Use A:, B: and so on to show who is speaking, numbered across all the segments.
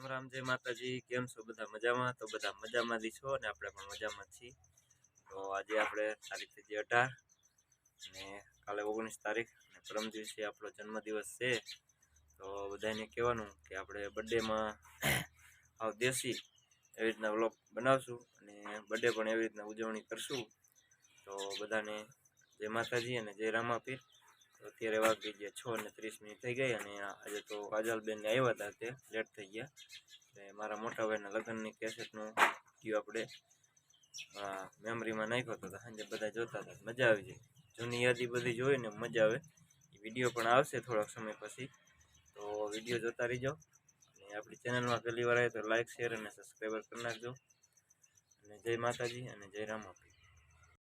A: રામ રામ, જય માતાજી. કેમ છો? બધા મજામાં? તો બધા મજામાં છો અને આપણે પણ મજામાં છીએ. તો આજે આપણે તારીખ થઈ અઢાર અને કાલે ઓગણીસ તારીખ અને પરમ દિવસે આપણો જન્મદિવસ છે. તો બધાને કહેવાનું કે આપણે બર્થડેમાં આવ દેશી એવી રીતના વ્લોગ બનાવશું અને બર્થડે પણ એવી રીતના ઉજવણી કરશું. તો બધાને જય માતાજી અને જય રામાપીર. અત્યારે વાગી ગયા છ અને ત્રીસ મિનિટ થઈ ગઈ અને આજે તો કાજલબેનને આવ્યા હતા તે લેટ થઈ ગયા. એટલે મારા મોટા ભાઈના લગ્નની કેસેટનું ગયું આપણે મેમરીમાં નાખ્યો હતો સાંજે બધા જોતા હતા. મજા આવી જાય. જૂની યાદી બધી જોઈને મજા આવે. વીડિયો પણ આવશે થોડાક સમય પછી. તો વીડિયો જોતા રહીજો. અને આપણી ચેનલમાં પહેલી વાર આવે તો લાઇક શેર અને સબસ્ક્રાઈબર કરી નાખજો. અને જય માતાજી અને જય રામાપી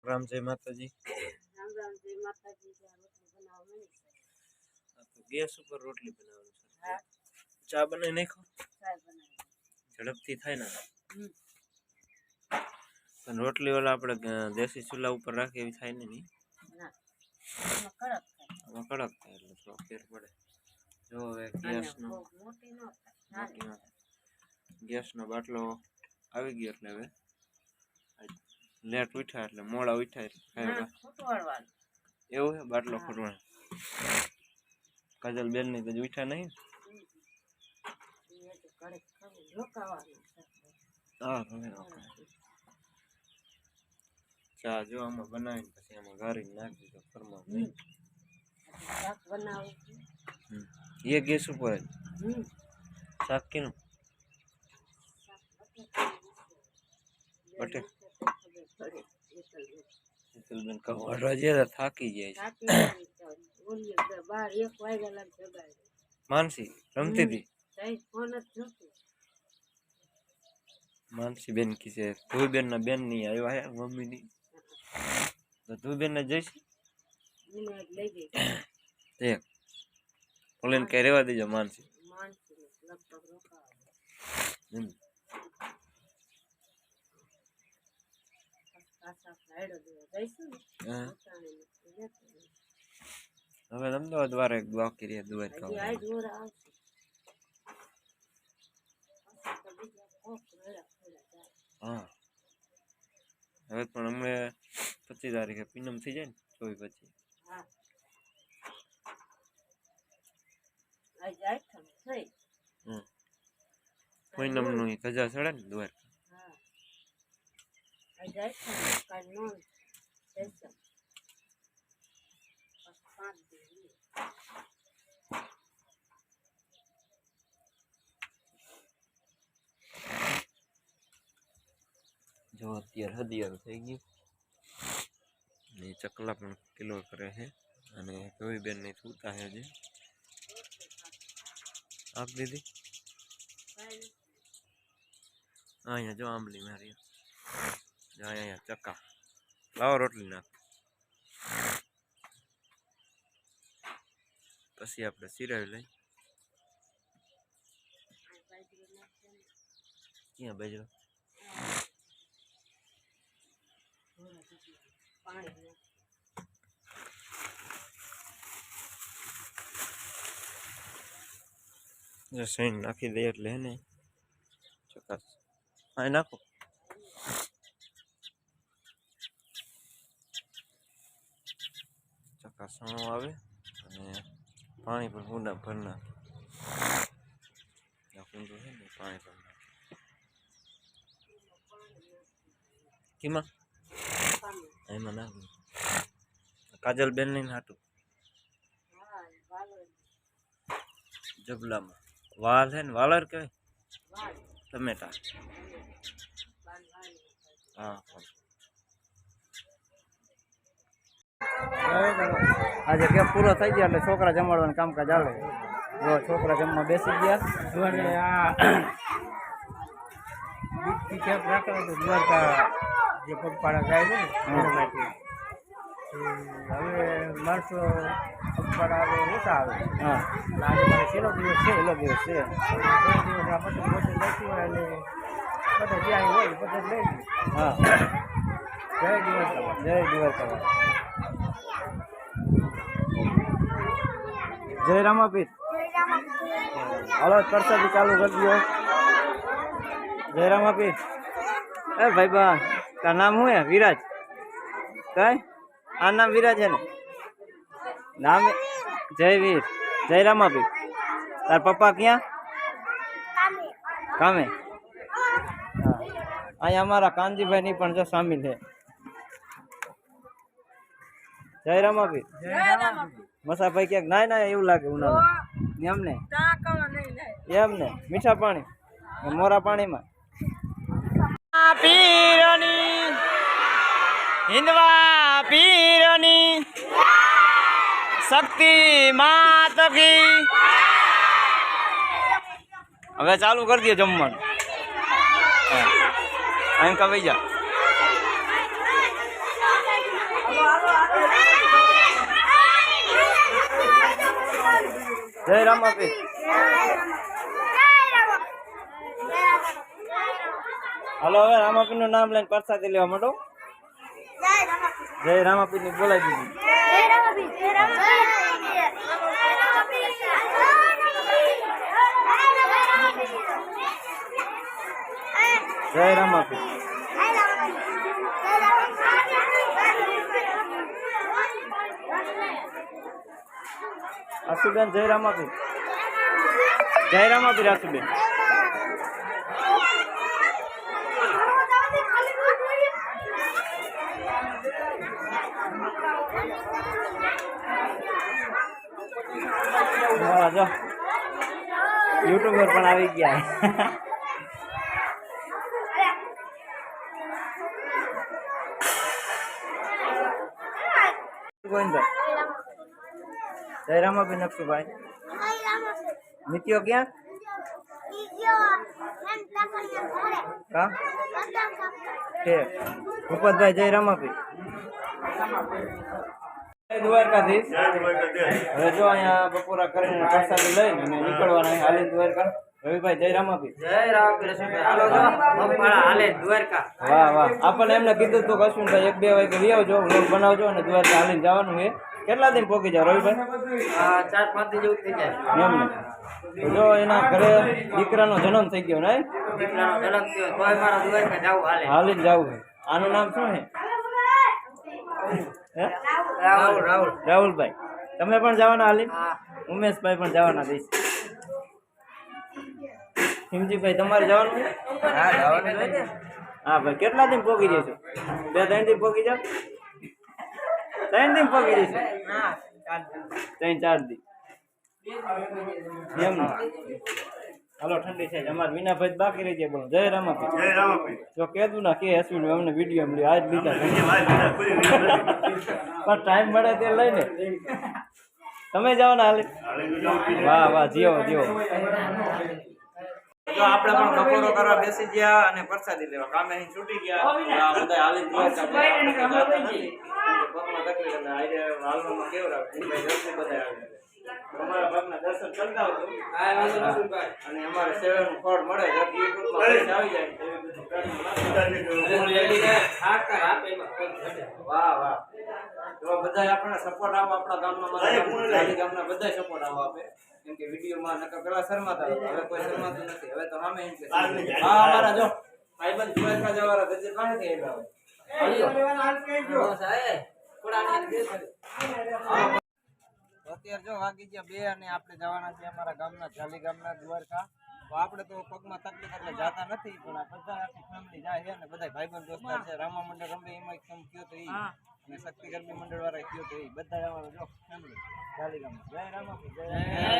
A: રામ જય માતાજી.
B: રામ રામ, જય માતાજી
A: ગેસ ઉપર રોટલી બનાવવાનું છે. ચા બનાવી નાખો. ઝડપથી થાય ને પણ રોટલી ઓલા આપણે દેશી ચૂલા ઉપર રાખીએ એવી થાય ને નહીં?
B: કડક થાય.
A: આમાં કડક થાય એટલે થોડો ફેર પડે. જો હવે ગેસનો
B: મોટી ન થાય.
A: ગેસનો બાટલો આવી ગયો એટલે હવે. લેટ ઉઠ્યા એટલે મોડા ઉઠ્યા એટલે. એવું છે? બાટલો
B: હા.
A: ખોટવાનો કાજલ બેનની તો ઉઠ્યા નહીં
B: હમ. એ તો કડક ખરું રોકાવાનું છે.
A: હા, હવે રોકાય. ચા જો આમાં બનાવીને પછી આમાં ગારીને નાખી દીધો ફરમાં
B: હમ. હજી શાક બનાવું છું.
A: એ ગેસ ઉપર
B: તો.
A: શીતલબેન કવાડવા જે થાકી જાય છે.
B: તો.
A: માનસી રમતી હતી?
B: તઈ ફોન જ જોતું.
A: માનસી બેન કી છે ધોઈ બેન ના બેનની આવ્યા હે મમ્મી ની તો તું બેન ને જઈશ.
B: એને
A: ઓલેન કઈ રેવા દેજો માનસી.
B: માનસી લગભગ રોકાવા
A: હમ.
B: પાછા ફાયડો દેવા જઈશું ને
A: હા.
B: પોતાને લેતો જઈશું.
A: હવે અમદાવાદ વારે એક બાકી રહ્યા દ્વારકા
B: હજી આજ વોરા આવશે પાછા તો બીજા કોક વેળા વેળા જાય.
A: હા હવે પણ હમણે પચીસ તારીખે પૂનમ થઈ જાય ને ચોવીસ પછી
B: હા આજે આઠમ થઈ
A: હમ પૂનમનું ધજા ચડે ને દ્વારકા
B: હા આજે આઠમ કાલ નોન દસમ પછી પાંચ દિવસ
A: જો અત્યારે હદિયાર થઈ ગયું ને ચકલા પણ કિલો કરે છે અને ધોઈ બેન ને સૂતા છે હજી આપ દીધી
B: કાંઈ
A: અહીંયા જો આંબલી મારી જો અહીંયા ચક્કા લાવો રોટલી નાખ પછી આપણે સિરાવી લઈ ક્યાં બેજો
B: પાણી
A: નાખી દઈએ એટલે હે ચકાસ હા નાખો ચકાસણો આવે અને પાણી પણ ઊંડા ભર નાખે. આ ઊંડું છે ને પાણી ભર નાખે. કેમાં? એમાં નાખ્યું કાજલ બેન લઈને હાટું. જબલામાં. વાલ છે ને વાલર કહેવાય? ટમેટા. હા હા.
C: આજે કેમ પૂરો થઈ ગયા એટલે છોકરા જમાડવાનું કામકાજ ચાલે જો છોકરા જમવા બેસી ગયા. અને આ તો દ્વારકા જે પગપાળા જાય છે ને એના માટે હવે માણસો પગપાળા આવે ઓછા આવે. હા. આજે મારે છેલ્લો દિવસ છે. છેલ્લો દિવસ છે. દિવસ આ પતંગ હોય એટલે જ્યાં હોય પતંગ લઈ હા. જય દિવસ જય દિવસ જય રામાપીર હલો પ્રસાદી ચાલુ કરી દો
D: જય રામાપીર એ ભાઈ બા, તાર નામ શું હે? વિરાજ. કઈ? આ નામ વિરાજ હે ને? નામ જયવીર જય રામાપીર તાર પપ્પા ક્યાં? કામે. અહીંયા અમારા કાનજીભાઈ ની પણ જો સામેલ છે જયરામ આપી મસાભાઈ ક્યાંક નાય નાય એવું લાગે ઉનાળું. એમ ને એમ ને મીઠા પાણી? મોરા પાણીમાં. પીરની હિન્દવા પીરની શક્તિ માત કી હવે ચાલુ કરી દે જમવાનું. એમ કવાઈ જા. જય રામ આપી. હાલો, હવે રામાપી નું નામ લઈને પ્રસાદી લેવા માંડો. જય રામાપી ની બોલાવી દીધી. જય રામાપીર આશુબેન જય રામાપીર. જય રામાપીર આશુબેન. જો. યુટ્યુબર પણ આવી ગયા. ગોવિંદભાઈ. જય રામાપીર નકશુભાઈ નીતિઓ ક્યાં? કા છે. ભૂપતભાઈ જય જય દ્વારકાધીશ. હવે જો અહીંયા બપોરા કરીને પ્રસાદી લઈને અને નીકળવાના હાલી દ્વારકા. રવિભાઈ જય રામાપીર
C: જય રામ કૃષ્ણ. હાલો જો મગફળા હાલે દ્વારકા.
D: વાહ વાહ. આપણને એમને કીધું તું કશું ભાઈ એક બે વાગે લઈ આવજો વ્લોગ બનાવજો અને દ્વારકા હાલીને જવાનું છે. કેટલા દિન પોકી જાવ રવિભાઈ?
C: ચાર પાંચ દિન જેવું થઈ જાય.
D: એમ જો એના ઘરે દીકરાનો જન્મ થઈ ગયો ને?
C: દીકરાનો જન્મ થયો. તોય મારા દ્વારકા જવું હાલે.
D: હાલીને જવું આનું નામ શું છે?
C: રાહુલ રાહુલ.
D: રાહુલભાઈ. તમે પણ જવાના
C: હાલી?
D: ઉમેશભાઈ પણ જવાના દઈશ હિમજીભાઈ તમારે જવાનું
C: હા જવાનું
D: હા ભાઈ કેટલા દિન પોગી જઈશું બે ત્રણ દિન પોગી જાવ ત્રણ દિન પોગી જઈશું
C: હા
D: ત્રણ ચાર દિન એમ. હાલો ઠંડી છે. અમારે વિનાભાઈ બાકી રહી જાય બોલો જય રામાભાઈ
E: જય રામાપીર.
D: જો કહેતું ના કે અશ્વિન અમને વીડિયો મળી આજ લીધા છે. પણ ટાઈમ મળે તે લઈને તમે જાઓ ને હાલે.
E: તો
D: વાહ વાહ જીઓ જીઓ જો આપણે પણ બપોરો કરવા બેસી ગયા અને પ્રસાદી લેવા. કામે અહીં છૂટી ગયા. આ બધા હાલી ગયા છે. પગમાં તકલીફ હાલવામાં જલ્દી બધા આવે. અમારા ભાગના દર્શન કરતા આવજો. અને અમારે સેવાનું ફળ મળે જો YouTube માં પૈસા આવી જાય. એવી બધી વાહ વાહ. તો બધા આપણને સપોર્ટ આવો આપણા ગામના મારા ગામના બધા સપોર્ટ આવો આપે. કેમ કે વિડીયોમાં નકર પેલા શરમાતા હવે કોઈ શરમાતું નથી. હવે તો સામે એમ કે હા અમારા જો ભાઈબંધ દ્વારકા જવાના ગજર પાસેથી આવ્યા હોય. અત્યારે જો વાગી ગયા બે અને આપણે જવાના છે અમારા ગામના જાલી ગામના દ્વારકા. તો આપણે તો પગમાં તકલીફ એટલે જાતા નથી પણ આ બધા આખી ફેમિલી જાય છે અને બધા ભાઈબંધ દોસ્તાર છે. રામા મંડળ રમે એમાં એક સમ કયો તો એ અને શક્તિ ગરબી મંડળ વાળા કયો તો એ બધા જવાના જો ફેમિલી જાલી ગામ જય રામા જય. રામા જય